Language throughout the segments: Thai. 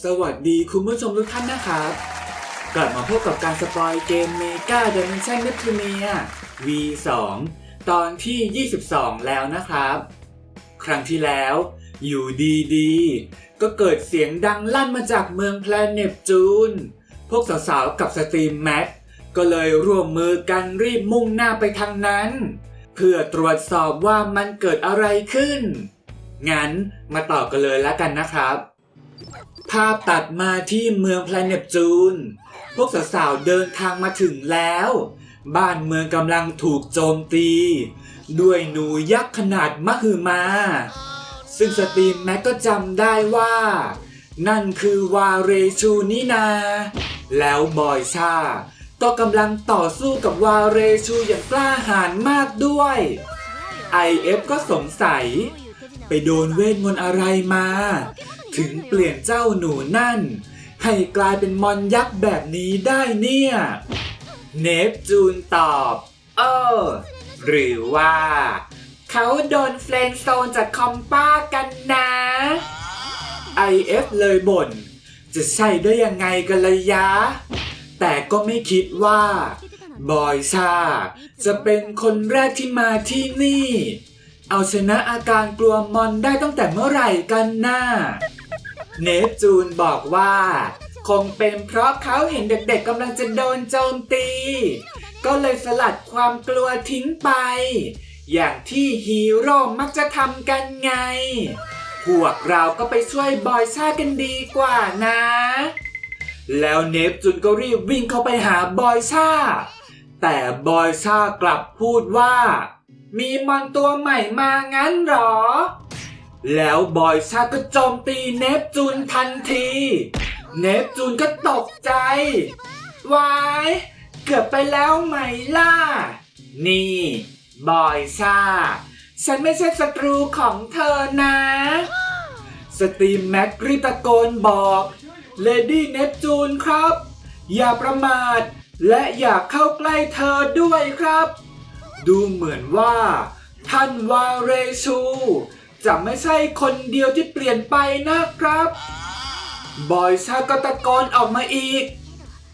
สวัสดีคุณผู้ชมทุกท่านนะครับ กลับมาพบกับการสปอยเกมเมกาเด m ม n ชันเน t u เนีย V2 ตอนที่ 22 แล้วนะครับ ครั้งที่แล้ว อยู่ดีๆ ก็เกิดเสียงดังลั่นมาจากเมืองแพลเนปจูน พวกสาวๆ กับสตรีมแม็กก็เลยร่วมมือกันรีบมุ่งหน้าไปทางนั้น เพื่อตรวจสอบว่ามันเกิดอะไรขึ้น งั้นมาต่อกันเลยแล้วกันนะครับ ภาพตัดมาที่เมืองแพลเนปจูน พวกสาวๆเดินทางมาถึงแล้ว บ้านเมืองกำลังถูกโจมตี ด้วยหนูยักษ์ขนาดมหึมา ซึ่งสตรีมแม็กก็จำได้ว่า นั่นคือวาเรชูนีนา แล้วบอยชาก็กำลังต่อสู้กับวาเรชูอย่างกล้าหาญมากด้วย IF ก็สงสัย ไปโดนเวทมนต์อะไรมา ถึงเปลี่ยนเจ้าหนูนั่น ให้กลายเป็นมอนยักษ์แบบนี้ได้เนี่ย เนปจูนตอบ เออ หรือว่า เขาโดนเฟรนโซนจากคอมป้ากันนะ IF เลยบ่น จะใช่ได้ยังไงกันเลยยะ แต่ก็ไม่คิดว่า บอยชาจะเป็นคนแรกที่มาที่นี่ เอาชนะอาการกลัวมอนได้ตั้งแต่เมื่อไหร่กันน่า เนปจูนบอกว่า คงเป็นเพราะเขาเห็นเด็กๆกำลังจะโดนโจมตี ก็เลยสลัดความกลัวทิ้งไป อย่างที่ฮีโร่มักจะทำกันไง พวกเราก็ไปช่วยบอยชากันดีกว่านะ แล้วเนปจูนก็รีบวิ่งเข้าไปหาบอยชาแต่บอยชากลับพูดว่า มีมอนตัวใหม่มางั้นหรอ แล้วบอยชาก็โจมตีเนปจูนทันที เนปจูนก็ตกใจ วาย เกือบไปแล้วไหมล่ะ นี่ บอยชา ฉันไม่ใช่ศัตรูของเธอนะ สตรีมแม็กรีตะโกนบอก เลดี้เนปจูนครับ อย่าประมาท และอย่าเข้าใกล้เธอด้วยครับ ดูเหมือนว่า ท่านวาเรชู จะไม่ใช่คนเดียวที่เปลี่ยนไปนะครับ บอยชาก็ตะโกนออกมาอีก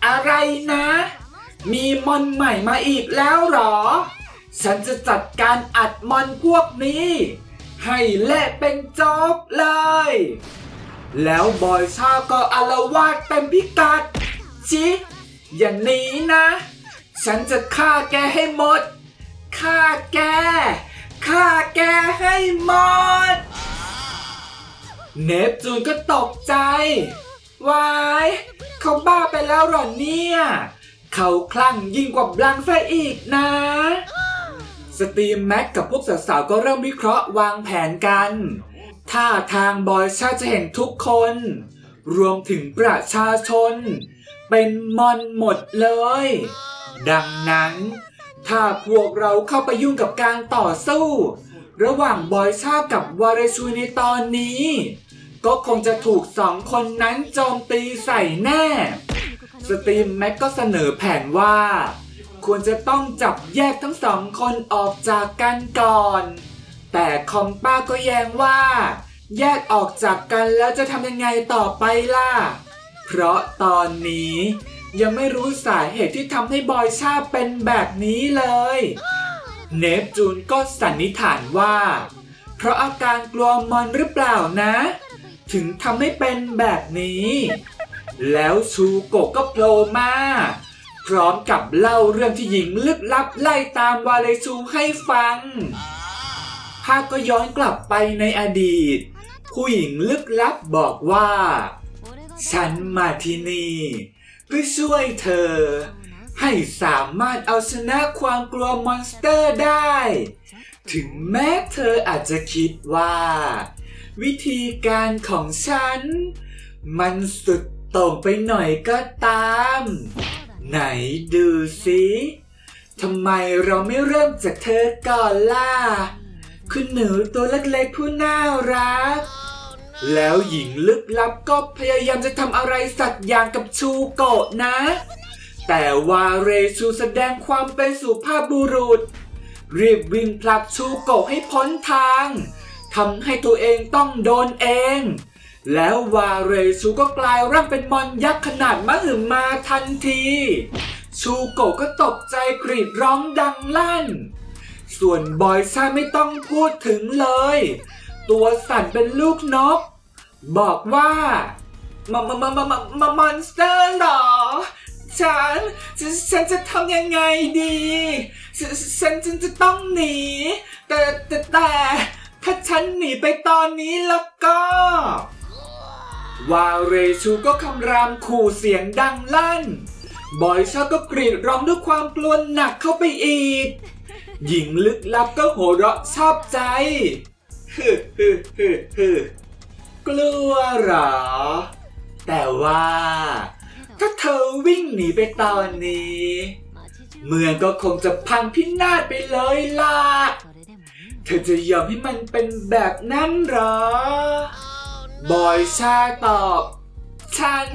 อะไรนะ มีมอนใหม่มาอีกแล้วหรอ ฉันจะจัดการอัดมอนพวกนี้ ให้เละเป็นจ๊กเลย แล้วบอยชาก็อารวาดเต็มพิกัดชิอย่างนี้นะ ฉันจะฆ่าแกให้หมด ฆ่าแก ฆ่าแกให้หมด เนปจูนก็ตกใจ วาย เขาบ้าไปแล้วเหรอเนี่ย เขาคลั่งยิ่งกว่าบลังซะอีกนะ สตรีมแม็กกับพวกสาวๆก็เริ่มวิเคราะห์วางแผนกันท่าทางบอยชาจะเห็นทุกคน รวมถึงประชาชน เป็นมอนหมดเลย ดังนั้น ถ้าพวกเราเข้าไปยุ่งกับการต่อสู้ ระหว่างบอยชากับวารชูในตอนนี้ ก็คงจะถูกสองคนนั้นโจมตีใส่แน่ สตรีมแม็กก็เสนอแผนว่า ควรจะต้องจับแยกทั้งสองคนออกจากกันก่อน แต่คอมป้าก็แย้งว่า แยกออกจากกันแล้วจะทำยังไงต่อไปล่ะ เพราะตอนนี้ ยังไม่รู้สาเหตุที่ทำให้บอยชาเป็นแบบนี้เลย เนปจูนก็สันนิษฐานว่า เพราะอาการกลัวมอนหรือเปล่านะ ถึงทำให้เป็นแบบนี้ แล้วชูโกะก็โผล่มา พร้อมกับเล่าเรื่องที่หญิงลึกลับไล่ตามวาเลชูให้ฟัง ภาพก็ย้อนกลับไปในอดีต ผู้หญิงลึกลับบอกว่า ฉันมาที่นี่ เพื่อช่วยเธอ ให้สามารถเอาชนะความกลัวมอนสเตอร์ได้ ถึงแม้เธออาจจะคิดว่า วิธีการของฉัน มันสุดโต่งไปหน่อยก็ตาม ไหนดูสิทำไมเราไม่เริ่มจากเธอก่อนล่ะ คุณหนูตัวเล็กๆผู้น่ารัก แล้วหญิงลึกลับก็พยายามจะทำอะไรสักอย่างกับชูโกะนะ แต่วาเรชูแสดงความเป็นสุภาพบุรุษ รีบวิ่งผลักชูโกะให้พ้นทางทำให้ตัวเองต้องโดนเอง แล้ววาเรชูก็กลายร่างเป็นมอนยักษ์ขนาดมหึมาทันที ชูโกะก็ตกใจกรีดร้องดังลั่น ส่วนบอยซ่าไม่ต้องพูดถึงเลย ตัวสั่นเป็นลูกนก บอกว่ามามามามามามา มอนสเตอร์หรอ ฉันฉนฉันจะทำยังไงดีฉนฉันฉันจะต้องหนี แต่แต่แต่ถ้าฉันหนีไปตอนนี้แล้วก็ วาเรชูก็คำรามขู่เสียงดังลั่น บอยชาก็กรีดร้องด้วยความกลัวหนักเข้าไปอีก หญิงลึกลับก็โหเราะชอบใจ ฮึฮึฮึฮึกลัวเหรอ แต่ว่า ถ้าเธอวิ่งหนีไปตอนนี้ เมืองก็คงจะพังพินาศไปเลยล่ะ เธอจะยอมให้มันเป็นแบบนั้นเหรอบอยชาตอบ ฉัน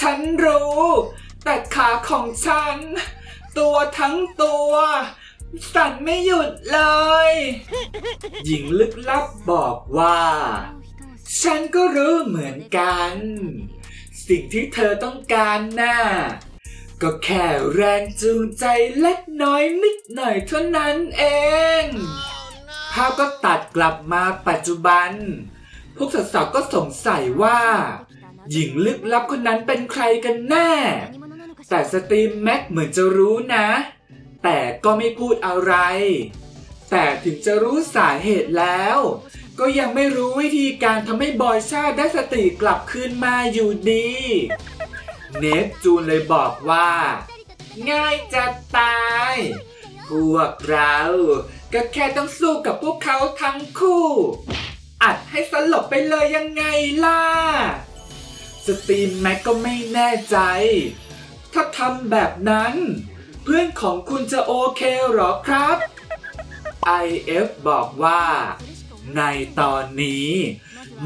ฉันรู้ แต่ขาของฉัน ตัวทั้งตัว สั่นไม่หยุดเลย หญิงลึกลับบอกว่า ฉันก็รู้เหมือนกัน สิ่งที่เธอต้องการน่ะก็แค่แรงจูงใจเล็กน้อยนิดหน่อยเท่านั้นเองภาพก็ตัดกลับมาปัจจุบัน พวกสาวๆก็สงสัยว่า หญิงลึกลับคนนั้นเป็นใครกันแน่ แต่สตรีมแม็กเหมือนจะรู้นะ แต่ก็ไม่พูดอะไร แต่ถึงจะรู้สาเหตุแล้ว ก็ยังไม่รู้วิธีการทำให้บอยชาได้สติกลับคืนมาอยู่ดี เนปจูนเลยบอกว่า ง่ายจะตาย พวกเราก็แค่ต้องสู้กับพวกเขาทั้งคู่ อัดให้สลบไปเลยยังไงล่ะ สตีมแม็กก็ไม่แน่ใจ ถ้าทำแบบนั้น เพื่อนของคุณจะโอเคหรอครับ IF บอกว่า ในตอนนี้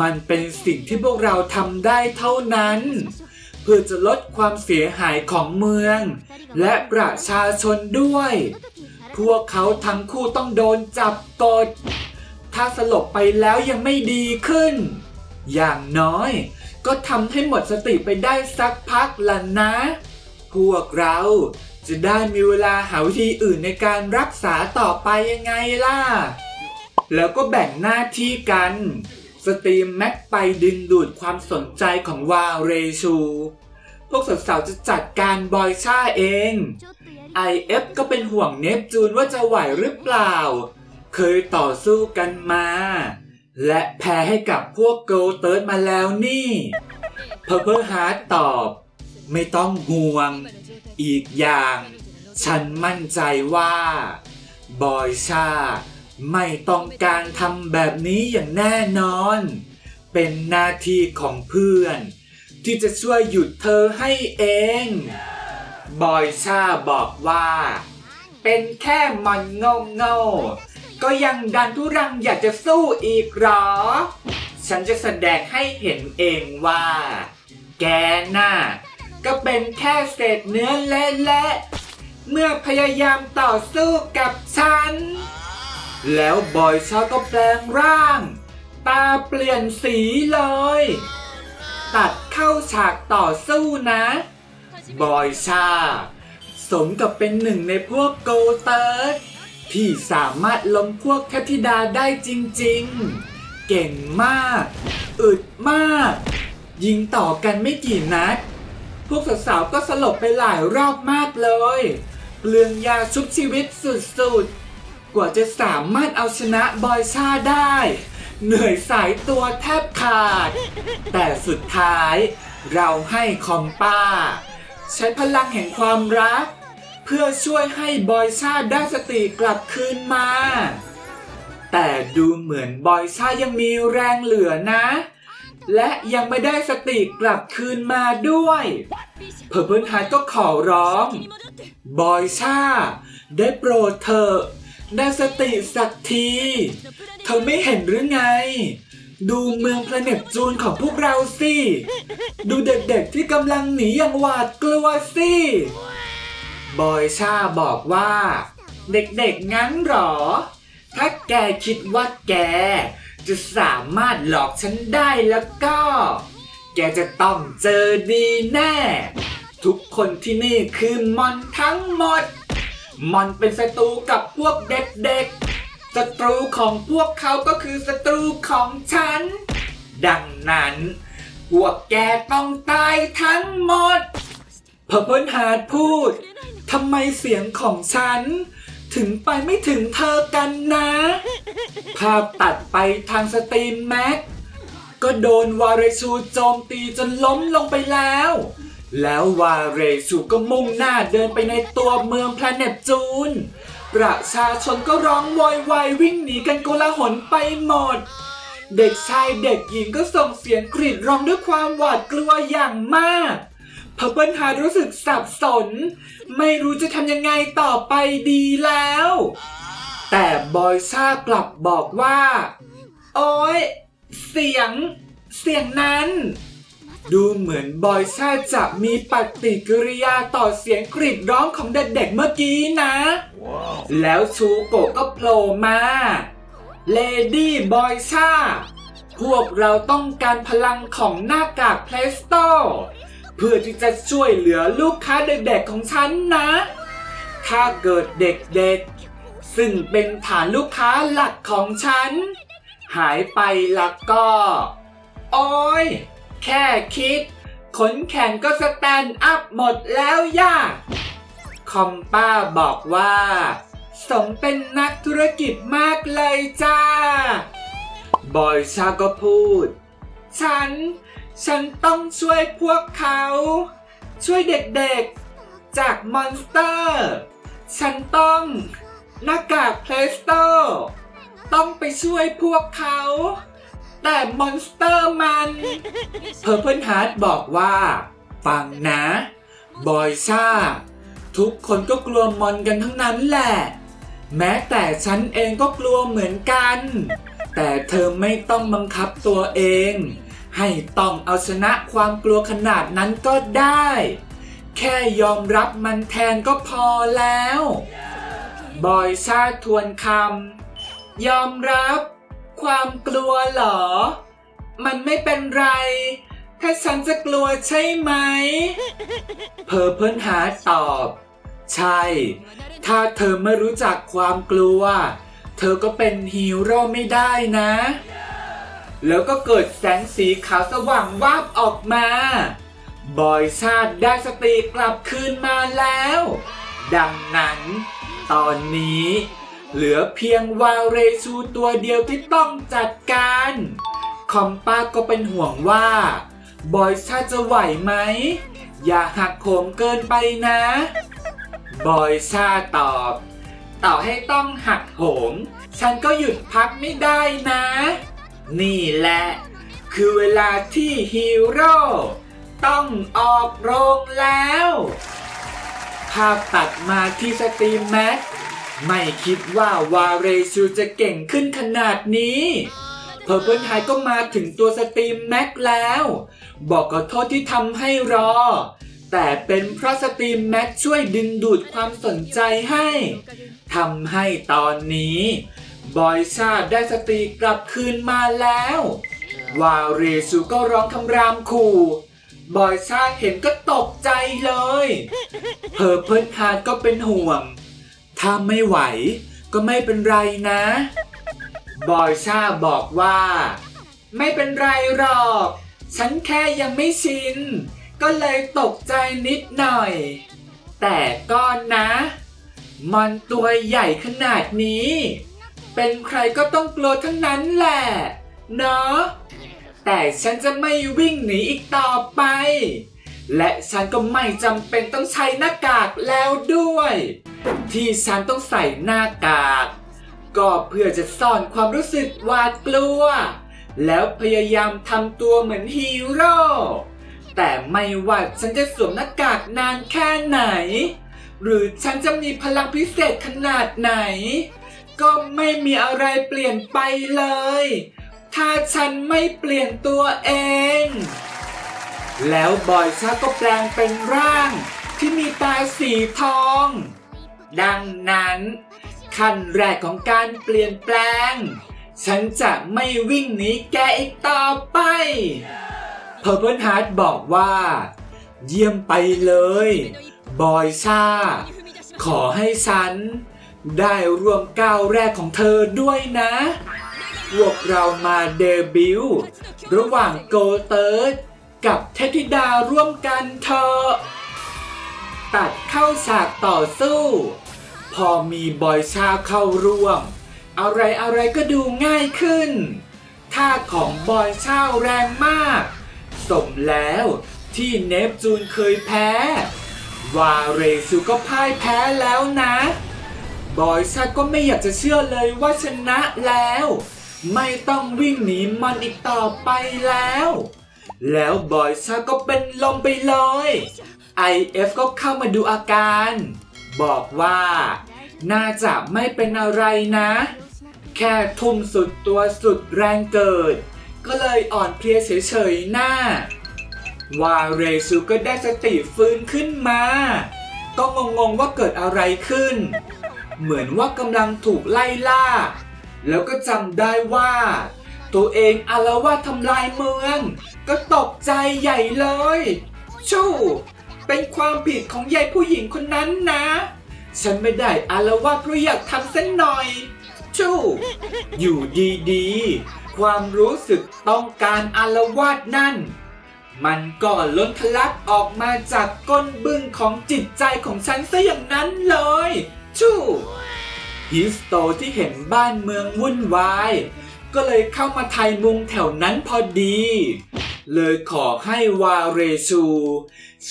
มันเป็นสิ่งที่พวกเราทำได้เท่านั้น เพื่อจะลดความเสียหายของเมือง และประชาชนด้วย พวกเขาทั้งคู่ต้องโดนจับกด ถ้าสลบไปแล้วยังไม่ดีขึ้น อย่างน้อย ก็ทำให้หมดสติไปได้สักพักละนะ พวกเรา จะได้มีเวลาหาวิธีอื่นในการรักษาต่อไปยังไงล่ะ แล้วก็แบ่งหน้าที่กัน สตรีมแม็กไปดึงดูดความสนใจของวาเรชู พวกสาวๆจะจัดการบอยช่าเอง IF ก็เป็นห่วงเนปจูนว่าจะไหวหรือเปล่า เคยต่อสู้กันมา และแพ้ให้กับพวกโกลเติร์ดมาแล้วนี่เพอร์เพอร์ฮาร์ตตอบ ไม่ต้องห่วง อีกอย่าง ฉันมั่นใจว่า บอยชา ไม่ต้องการทำแบบนี้อย่างแน่นอน เป็นหน้าที่ของเพื่อน ที่จะช่วยหยุดเธอให้เอง บอยชาบอกว่า เป็นแค่มันโง่โง่ๆก็ยังดันทุรังอยากจะสู้อีกหรอ ฉันจะแสดงให้เห็นเองว่า แกน่ะ ก็เป็นแค่เศษเนื้อเละๆเมื่อพยายามต่อสู้กับฉัน แล้วบอยชาก็แปลงร่าง ตาเปลี่ยนสีเลย ตัดเข้าฉากต่อสู้นะ บอยชา สมกับเป็นหนึ่งในพวกโกเติร์ดที่สามารถล้มพวกเทพธิดาได้จริงๆ เก่งมาก อึดมาก ยิงต่อกันไม่กี่นัด พวกสาวๆก็สลบไปหลายรอบมากเลย เปลืองยาชุบชีวิตสุดๆ กว่าจะสามารถเอาชนะบอยชาได้ เหนื่อยสายตัวแทบขาด แต่สุดท้าย เราให้คอมป้า ใช้พลังแห่งความรัก เพื่อช่วยให้บอยชาได้สติกลับคืนมา แต่ดูเหมือนบอยชายังมีแรงเหลือนะ และยังไม่ได้สติกลับคืนมาด้วย เพอร์เพิลฮาร์ก็ขอร้อง บอยชาได้โปรดเถอะได้สติสักที เธอไม่เห็นหรือไง ดูเมืองพลเนปจูนของพวกเราสิ ดูเด็กๆที่กำลังหนีอย่างหวาดกลัวสิ บอยชาบอกว่า เด็กๆงั้นหรอ ถ้าแกคิดว่าแก จะสามารถหลอกฉันได้แล้วก็ แกจะต้องเจอดีแน่ ทุกคนที่นี่คือมอนทั้งหมด มอนเป็นศัตรูกับพวกเด็กๆศัตรูของพวกเขาก็คือศัตรูของฉัน ดังนั้นพวกแกต้องตายทั้งหมดพอเพิ่นหาดพูดทำไมเสียงของฉัน ถึงไปไม่ถึงเธอกันนะ ภาพตัดไปทางสตรีมแม็ก ก็โดนวาเรชูโจมตีจนล้มลงไปแล้ว แล้ววาเรชูก็มุ่งหน้าเดินไปในตัวเมืองแพลเนปจูน ประชาชนก็ร้องวอยวายวิ่งหนีกันโกลาหลไปหมด เด็กชายเด็กหญิงก็ส่งเสียงกรีดร้องด้วยความหวาดกลัวอย่างมาก พเปิลฮารู้สึกสับสน ไม่รู้จะทำยังไงต่อไปดีแล้ว แต่บอยชากลับบอกว่า โอ้ยเสียง เสียงนั้น ดูเหมือนบอยชาจะมีปฏิกิริยาต่อเสียงกรีดร้องของเด็กๆเมื่อกี้นะ แล้วชูโกะก็โผล่มาเลดี้บอยชาพวกเราต้องการพลังของหน้ากากเพลสโต เพื่อที่จะช่วยเหลือลูกค้าเด็กๆของฉันนะ ถ้าเกิดเด็กๆ ซึ่งเป็นฐานลูกค้าหลักของฉัน หายไปแล้วก็โอ้ยแค่คิด ขนแข่งก็สแตนด์อัพหมดแล้วย่าคอมป้าบอกว่า สมเป็นนักธุรกิจมากเลยจ้า บอยชาก็พูด ฉัน ฉันต้องช่วยพวกเขา ช่วยเด็กๆ จากมอนสเตอร์ ฉันต้องหน้ากากเพลสโตต้องไปช่วยพวกเขา แต่มอนสเตอร์มันเพอร์เพิลฮาร์ดบอกว่า ฟังนะ บอยชาทุกคนก็กลัวมอนกันทั้งนั้นแหละ แม้แต่ฉันเองก็กลัวเหมือนกัน แต่เธอไม่ต้องบังคับตัวเอง ให้ต้องเอาชนะความกลัวขนาดนั้นก็ได้ แค่ยอมรับมันแทนก็พอแล้ว บอยชาทวนคำยอมรับ ความกลัวเหรอ มันไม่เป็นไร ถ้าฉันจะกลัวใช่ไหม เพอเพิลหาตอบ ใช่ ถ้าเธอไม่รู้จักความกลัว เธอก็เป็นฮีโร่ไม่ได้นะ แล้วก็เกิดแสงสีขาวสว่างวาบออกมา บอยชาติได้สติกลับคืนมาแล้ว ดังนั้น ตอนนี้ เหลือเพียงวาเรชูตัวเดียวที่ต้องจัดการ คอมป้าก็เป็นห่วงว่า บอยชาติจะไหวไหม อย่าหักโหมเกินไปนะ บอยชาตอบ ต่อให้ต้องหักโหม ฉันก็หยุดพักไม่ได้นะ นี่แหละ คือเวลาที่ฮีโร่ต้องออกโรงแล้ว ภาพตัดมาที่สตรีมแม็กไม่คิดว่าวาเรชูจะเก่งขึ้นขนาดนี้เพอร์เพิลไฮก็มาถึงตัวสตรีมแม็กแล้ว บอกขอโทษที่ทำให้รอ แต่เป็นเพราะสตรีมแม็กช่วยดึงดูดความสนใจให้ทำให้ตอนนี้ บอยชาติได้สติกลับคืนมาแล้ว วาเรซูก็ร้องคำรามขู่ บอยชาติเห็นก็ตกใจเลยเพอร์เพิลฮาร์ดก็เป็นห่วง ถ้าไม่ไหวก็ไม่เป็นไรนะ บอยชาบอกว่า ไม่เป็นไรหรอก ฉันแค่ยังไม่ชิน ก็เลยตกใจนิดหน่อย แต่ก็นะ มันตัวใหญ่ขนาดนี้ เป็นใครก็ต้องกลัวทั้งนั้นแหละ เนาะ แต่ฉันจะไม่วิ่งหนีอีกต่อไป และฉันก็ไม่จำเป็นต้องใช้หน้ากากแล้วด้วย ที่ฉันต้องใส่หน้ากาก ก็เพื่อจะซ่อนความรู้สึกหวาดกลัว แล้วพยายามทำตัวเหมือนฮีโร่แต่ไม่ว่าฉันจะสวมหน้ากากนานแค่ไหน หรือฉันจะมีพลังพิเศษขนาดไหน ก็ไม่มีอะไรเปลี่ยนไปเลย ถ้าฉันไม่เปลี่ยนตัวเอง แล้วบอยชาก็แปลงเป็นร่าง ที่มีตาสีทอง ดังนั้น ขั้นแรกของการเปลี่ยนแปลง ฉันจะไม่วิ่งหนีแกอีกต่อไปเพอร์เพิลฮาร์ดบอกว่า เยี่ยมไปเลย บอยชาขอให้ฉัน ได้ร่วมก้าวแรกของเธอด้วยนะพวกเรามาเดบิวต์ระหว่างโกเติร์ดกับเทพธิดาร่วมกันเถอะตัดเข้าฉากต่อสู้ พอมีบอยชาเข้าร่วม อะไรอะไรก็ดูง่ายขึ้น ท่าของบอยชาแรงมาก สมแล้วที่เนปจูนเคยแพ้ วาเรซูก็พ่ายแพ้แล้วนะ บอยชาก็ไม่อยากจะเชื่อเลยว่าชนะแล้ว ไม่ต้องวิ่งหนีมันอีกต่อไปแล้ว แล้วบอยชาก็เป็นลมไปเลย IF ก็เข้ามาดูอาการ บอกว่า น่าจะไม่เป็นอะไรนะ แค่ทุ่มสุดตัวสุดแรงเกิด ก็เลยอ่อนเพลียเฉยๆหน้าวาเรซูก็ได้สติฟื้นขึ้นมา ก็งงๆว่าเกิดอะไรขึ้น เหมือนว่ากำลังถูกไล่ล่า แล้วก็จำได้ว่า ตัวเองอารวาสทำลายเมือง ก็ตกใจใหญ่เลย ชู่เป็นความผิดของยายผู้หญิงคนนั้นนะ ฉันไม่ได้อารวาสเพราะอยากทำเส้นหน่อย ชู่อยู่ดีๆ ความรู้สึกต้องการอารวาสนั่น มันก็ล้นทะลักออกมาจากก้นบึ้งของจิตใจของฉันซะอย่างนั้นเลย ชู่ฮิสโตที่เห็นบ้านเมืองวุ่นวาย ก็เลยเข้ามาไทยมุงแถวนั้นพอดี เลยขอให้วาเรชู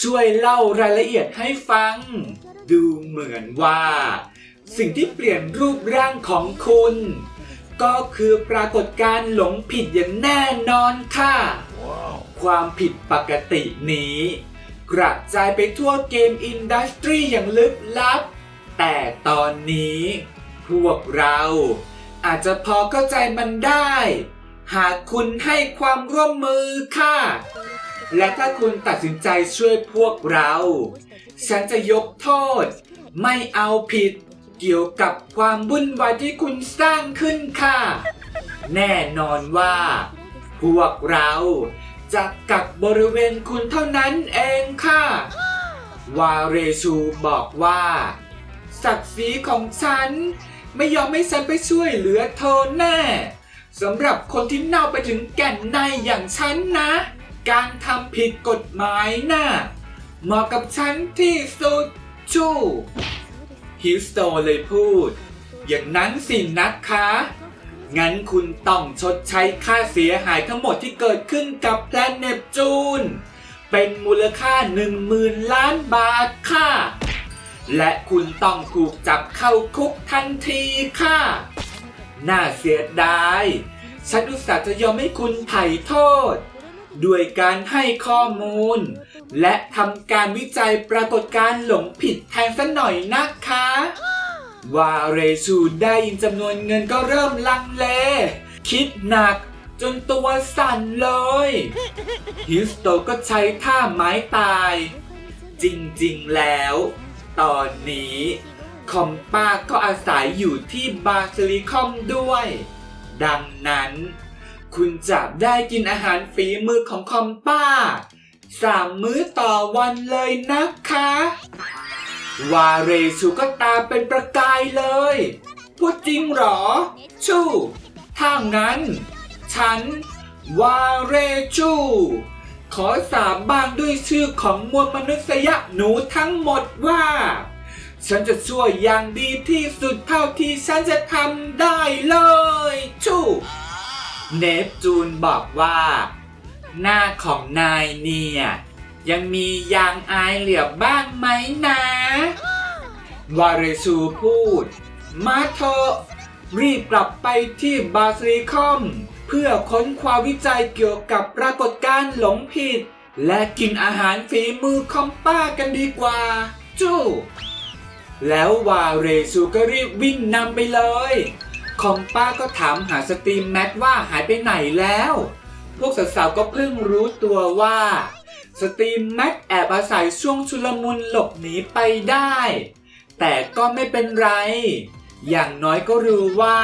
ช่วยเล่ารายละเอียดให้ฟัง ดูเหมือนว่า สิ่งที่เปลี่ยนรูปร่างของคุณ ก็คือปรากฏการ์หลงผิดอย่างแน่นอนค่ะความผิดปกตินี้ กระจายไปทั่วเกมอินดัสทรีอย่างลึกลับ แต่ตอนนี้พวกเรา อาจจะพอเข้าใจมันได้ หากคุณให้ความร่วมมือค่ะ และถ้าคุณตัดสินใจช่วยพวกเรา ฉันจะยกโทษ ไม่เอาผิด เกี่ยวกับความวุ่นวายที่คุณสร้างขึ้นค่ะ แน่นอนว่า พวกเราจะกักบริเวณคุณเท่านั้นเองค่ะ วาเรชูบอกว่า ศักดิ์ศรีของฉัน ไม่ยอมให้ฉันไปช่วยเหลือเธอแน่สำหรับคนที่เน่าไปถึงแก่นในอย่างฉันนะ การทำผิดกฎหมายน่ะเหมาะกับฉันที่สุดชู่ฮิวสโตเลยพูด อย่างนั้นสินะคะ งั้นคุณต้องชดใช้ค่าเสียหายทั้งหมดที่เกิดขึ้นกับแพลนเนปจูน เป็นมูลค่า 10,000 ล้านบาทค่ะ และคุณต้องถูกจับเข้าคุกทันทีค่ะ น่าเสียดาย ฉันอุตส่าห์จะยอมให้คุณไถ่โทษ ด้วยการให้ข้อมูล และทำการวิจัยปรากฏการหลงผิดแทนสักหน่อยนะคะ ว่าเรชูได้ยินจำนวนเงินก็เริ่มลังเล คิดหนักจนตัวสั่นเลย ฮิสโตก็ใช้ท่าไม้ตาย จริงๆแล้ว ตอนนี้ คอมป้าก็อาศัยอยู่ที่บาซิลิคอมด้วย ดังนั้น คุณจะได้กินอาหารฝีมือของคอมป้าสามมื้อต่อวันเลยนะคะ วาเรชูก็ตาเป็นประกายเลย พูดจริงหรอ ชูถ้างั้น ฉัน วาเรชู ขอสาบานด้วยชื่อของมวลมนุษยหนูทั้งหมดว่า ฉันจะช่วยอย่างดีที่สุดเท่าที่ฉันจะทำได้เลยชูเนปจูนบอกว่า หน้าของนายเนี่ย ยังมียางอายเหลือบ้างไหมนะวาเรชูพูด มาเถอะรีบกลับไปที่บาซิลิคอม เพื่อค้นคว้าวิจัยเกี่ยวกับปรากฏการณ์หลงผิด และกินอาหารฝีมือคอมป้ากันดีกว่า จู้แล้ววาเรซูก็รีบวิ่งนำไปเลย คอมป้าก็ถามหาสตรีมแมทว่าหายไปไหนแล้ว พวกสาวๆก็เพิ่งรู้ตัวว่า สตรีมแม็กแอบอาศัยช่วงชุลมุนหลบหนีไปได้ แต่ก็ไม่เป็นไร อย่างน้อยก็รู้ว่า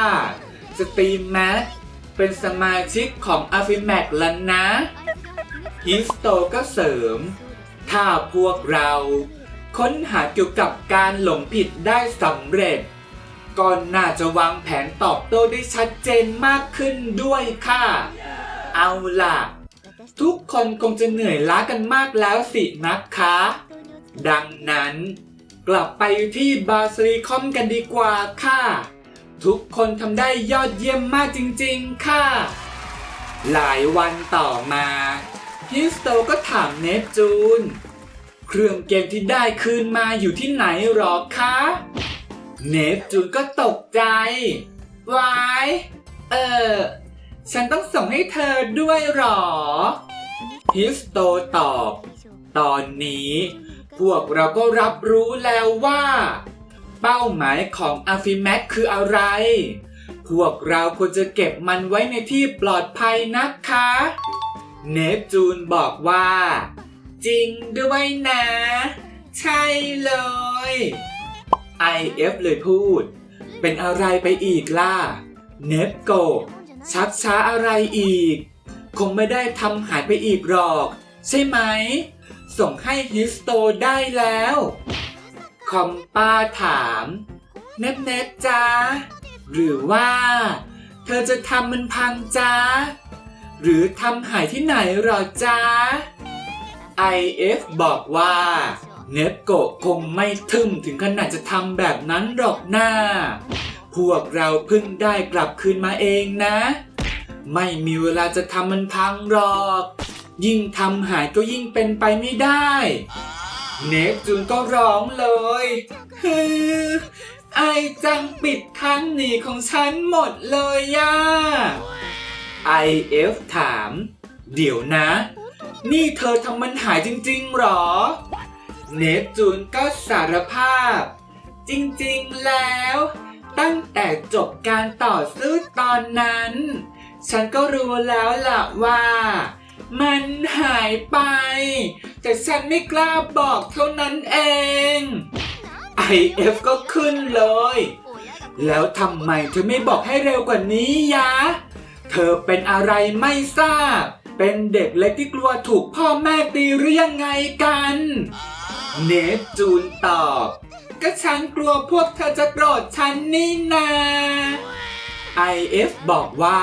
สตรีมแมท เป็นสมาชิกของอาฟิแมกแล้วนะฮิสโตก็เสริม ถ้าพวกเรา ค้นหาเกี่ยวกับการหลงผิดได้สำเร็จ ก็น่าจะวางแผนตอบโต้ได้ชัดเจนมากขึ้นด้วยค่ะ เอาล่ะ ทุกคนคงจะเหนื่อยล้ากันมากแล้วสินะคะ ดังนั้น กลับไปที่บาซิลิคอมกันดีกว่าค่ะ ทุกคนทำได้ยอดเยี่ยมมากจริงๆ ค่ะ หลายวันต่อมาฮิสโตก็ถามเนปจูน เครื่องเกมที่ได้คืนมาอยู่ที่ไหนหรอคะ เนปจูนก็ตกใจ วาย เออ ฉันต้องส่งให้เธอด้วยหรอ ฮิสโตตอบ ตอนนี้ พวกเราก็รับรู้แล้วว่า เป้าหมายของอาฟิแม็กคืออะไร พวกเราควรจะเก็บมันไว้ในที่ปลอดภัยนะคะ เนปจูนบอกว่า จริงด้วยนะ ใช่เลย IF เลยพูด เป็นอะไรไปอีกล่ะ เนปโก ชักช้าอะไรอีก คงไม่ได้ทำหายไปอีกหรอก ใช่ไหม ส่งให้ฮิสโตได้แล้ว คอมป้าถามเนบเนบจ้าหรือว่า เธอจะทำมันพังจ้าหรือทำหายที่ไหนหรอจ้า IF บอกว่าเนบโกะคงไม่ทึมถึงขนาดจะทำแบบนั้นหรอกหน้า พวกเราเพิ่งได้กลับคืนมาเองนะ ไม่มีเวลาจะทำมันพังหรอก ยิ่งทำหายก็ยิ่งเป็นไปไม่ได้ เนปจูนก็ร้องเลยฮือไอจังปิดทางหนีของฉันหมดเลยย่า IF ถาม เดี๋ยวนะ นี่เธอทำมันหายจริงๆหรอ เนปจูนก็สารภาพ จริงๆแล้ว ตั้งแต่จบการต่อสู้ตอนนั้น ฉันก็รู้แล้วล่ะว่า มันหายไป แต่ฉันไม่กล้าบอกเท่านั้นเอง IF ก็ขึ้นเลย แล้วทำไมเธอไม่บอกให้เร็วกว่านี้ยะ เธอเป็นอะไรไม่ทราบ เป็นเด็กเล็กที่กลัวถูกพ่อแม่ตีหรือยังไงกัน เนปจูนตอบ ก็ฉันกลัวพวกเธอจะโกรธฉันนี่นา IF บอกว่า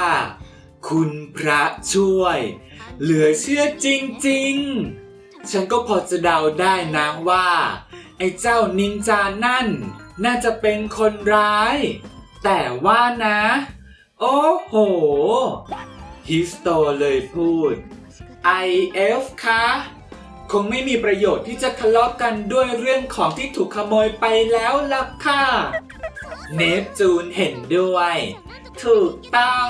คุณพระช่วย เหลือเชื่อจริงๆ ฉันก็พอจะเดาได้นะว่า ไอ้เจ้านินจานั่น น่าจะเป็นคนร้าย แต่ว่านะ โอ้โห ฮิสโตเลยพูด IF คะคงไม่มีประโยชน์ที่จะทะเลาะกันด้วยเรื่องของที่ถูกขโมยไปแล้วล่ะค่ะ เนปจูนเห็นด้วย ถูกต้อง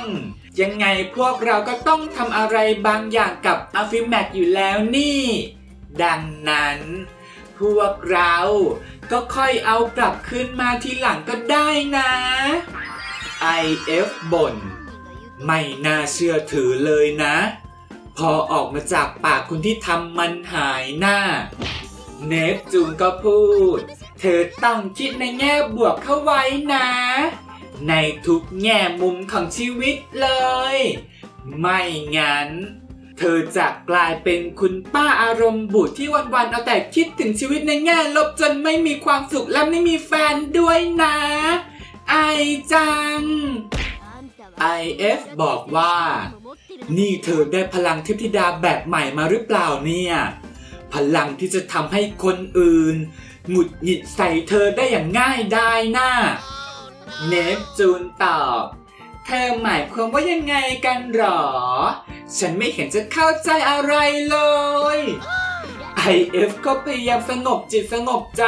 ยังไงพวกเราก็ต้องทำอะไรบางอย่างกับอัลฟิแมกอยู่แล้วนี่ ดังนั้น พวกเราก็ค่อยเอากลับขึ้นมาทีหลังก็ได้นะ IF บ่นไม่น่าเชื่อถือเลยนะ พอออกมาจากปากคนที่ทำมันหายหน้า เนปจูนก็พูด เธอต้องคิดในแง่บวกเข้าไว้นะ ในทุกแง่มุมของชีวิตเลย ไม่งั้น เธอจะกลายเป็นคุณป้าอารมณ์บุตรที่วันๆเอาแต่คิดถึงชีวิตในแง่ลบจนไม่มีความสุขและไม่มีแฟนด้วยนะ ไอจัง IF บอกว่า นี่เธอได้พลังเทพธิดาแบบใหม่มาหรือเปล่าเนี่ย พลังที่จะทำให้คนอื่น หงุดหงิดใส่เธอได้อย่างง่ายได้น่า เนปจูนตอบ เธอหมายความว่ายังไงกันหรอ ฉันไม่เห็นจะเข้าใจอะไรเลย IF ก็พยายามสงบจิตสงบใจ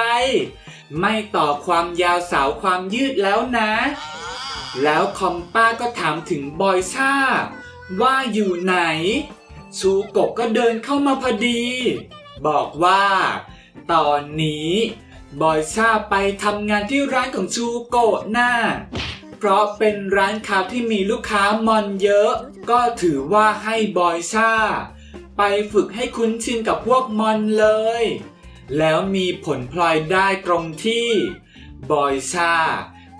ไม่ต่อความยาวสาวความยืดแล้วนะ แล้วคอมป้าก็ถามถึงบอยชาว่าอยู่ไหน ชูกบก็เดินเข้ามาพอดี บอกว่า ตอนนี้ บอยชาไปทำงานที่ร้านของชูโกะน่าเพราะเป็นร้านค้าที่มีลูกค้ามอนเยอะ ก็ถือว่าให้บอยชาไปฝึกให้คุ้นชินกับพวกมอนเลย แล้วมีผลพลอยได้ตรงที่ บอยชา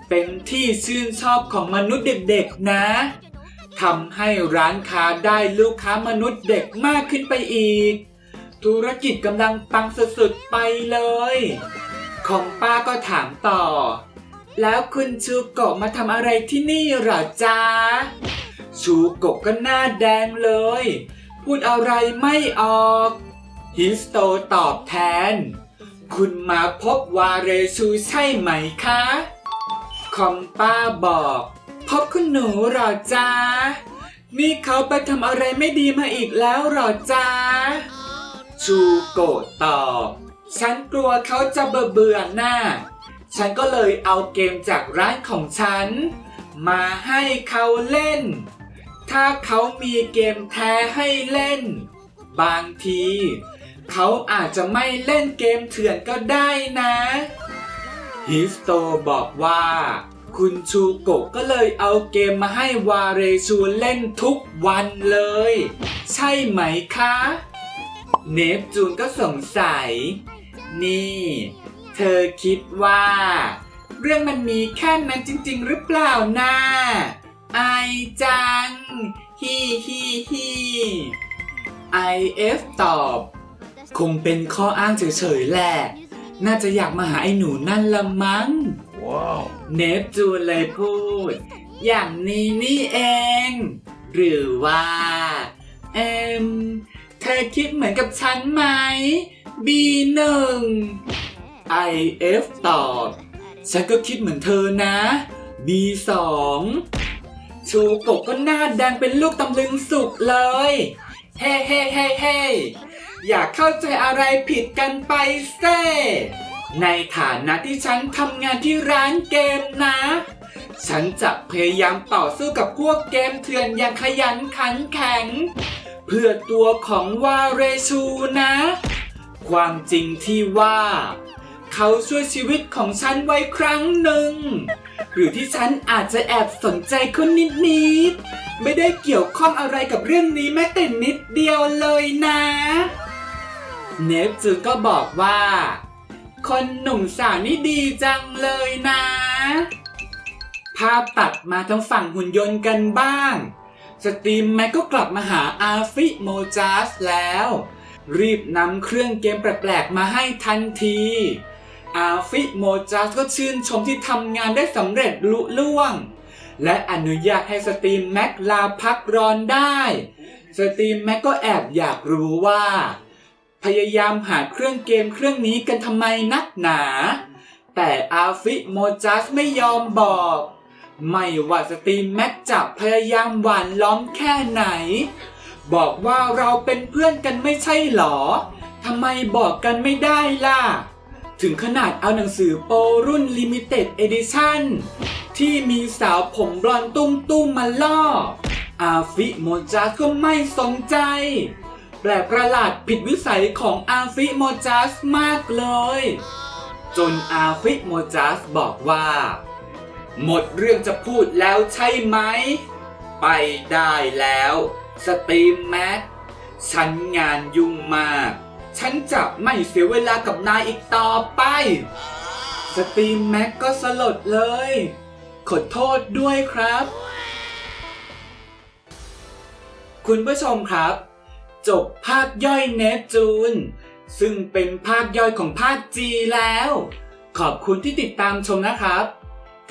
เป็นที่ชื่นชอบของมนุษย์เด็กๆนะทำให้ร้านค้าได้ลูกค้ามนุษย์เด็กมากขึ้นไปอีก ธุรกิจกำลังปังสุดๆไปเลย ของป้าก็ถามต่อ แล้วคุณชูโกะมาทำอะไรที่นี่เหรอจ๊ะ ชูโกะก็หน้าแดงเลย พูดอะไรไม่ออก ฮิสโตตอบแทน คุณมาพบวาเรชูใช่ไหมคะ คอมป้าบอก พบคุณหนูเหรอจ๊ะ นี่เขาไปทำอะไรไม่ดีมาอีกแล้วเหรอจ๊ะ ชูโกะตอบ ฉันกลัวเขาจะเบื่อเบื่อหน้า ฉันก็เลยเอาเกมจากร้านของฉัน มาให้เขาเล่น ถ้าเขามีเกมแท้ให้เล่น บางที เขาอาจจะไม่เล่นเกมเถื่อนก็ได้นะฮิสโตบอกว่า คุณชูโกะก็เลยเอาเกมมาให้วาเรชูเล่นทุกวันเลย ใช่ไหมคะ เนปจูนก็สงสัย นี่ เธอคิดว่า เรื่องมันมีแค่นั้นจริง ๆ หรือเปล่านะไอจัง ฮีฮีฮีไอเอฟตอบ คงเป็นข้ออ้างเฉย ๆ แหละ น่าจะอยากมาหาไอ้หนูนั่นละมั้ง Wow. เนปจูนเลยพูด อย่างนี้นี่เอง หรือว่า เอ็ม เธอคิดเหมือนกับฉันไหม B1 IF ตอบฉันก็คิดเหมือนเธอนะ B2 ชูกบก็หน้าแดงเป็นลูกตำลึงสุกเลย เฮ้เฮ้เฮ้เฮ้อย่าเข้าใจอะไรผิดกันไปเซ่ในฐานะที่ฉันทำงานที่ร้านเกมนะ ฉันจะพยายามต่อสู้กับพวกเกมเถื่อนอย่างขยันขันแข็ง เพื่อตัวของวาเรชูนะ ความจริงที่ว่า เขาช่วยชีวิตของฉันไว้ครั้งหนึ่ง หรือที่ฉันอาจจะแอบสนใจคุณนิดๆไม่ได้เกี่ยวข้องอะไรกับเรื่องนี้แม้แต่นิดเดียวเลยนะเนฟจูนก็บอกว่า คนหนุ่มสาวนี่ดีจังเลยนะ ภาพตัดมาทางฝั่งหุ่นยนต์กันบ้าง สตรีมแม็กก็กลับมาหาอาฟิโมจัสแล้ว รีบนำเครื่องเกมแปลกๆ มาให้ทันที อาฟิโมจัสก็ชื่นชมที่ทำงานได้สำเร็จลุล่วง และอนุญาตให้สตรีมแม็กลาพักร้อนได้ สตรีมแม็กก็แอบอยากรู้ว่า พยายามหาเครื่องเกมเครื่องนี้กันทำไมนักหนา แต่อาฟิโมจัสไม่ยอมบอก ไม่ว่าสตรีมแม็กจะพยายามหวานล้อมแค่ไหน บอกว่าเราเป็นเพื่อนกันไม่ใช่หรอ ทำไมบอกกันไม่ได้ล่ะ ถึงขนาดเอาหนังสือโปรรุ่น Limited Edition ที่มีสาวผมบลอนด์ตุ้มมาล่อ อาฟิโมจัสก็ไม่สนใจ แปลกประหลาดผิดวิสัยของอาฟิโมจัสมากเลย จนอาฟิโมจัสบอกว่า หมดเรื่องจะพูดแล้วใช่ไหม ไปได้แล้ว สตรีมแม็กฉันงานยุ่งมาก ฉันจะไม่เสียเวลากับนายอีกต่อไป สตรีมแม็กก็สลดเลย ขอโทษด้วยครับ คุณผู้ชมครับ จบภาคย่อยเนปจูน ซึ่งเป็นภาคย่อยของภาคจีแล้ว ขอบคุณที่ติดตามชมนะครับ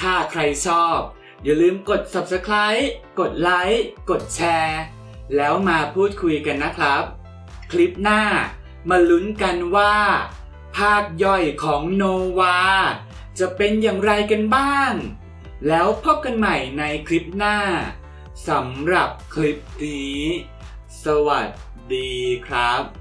ถ้าใครชอบ อย่าลืมกด subscribe กดไลค์ กดแชร์ แล้วมาพูดคุยกันนะครับ คลิปหน้ามาลุ้นกันว่า ภาคย่อยของโนวา จะเป็นอย่างไรกันบ้าง แล้วพบกันใหม่ในคลิปหน้าสำหรับคลิปนี้ สวัสดีครับ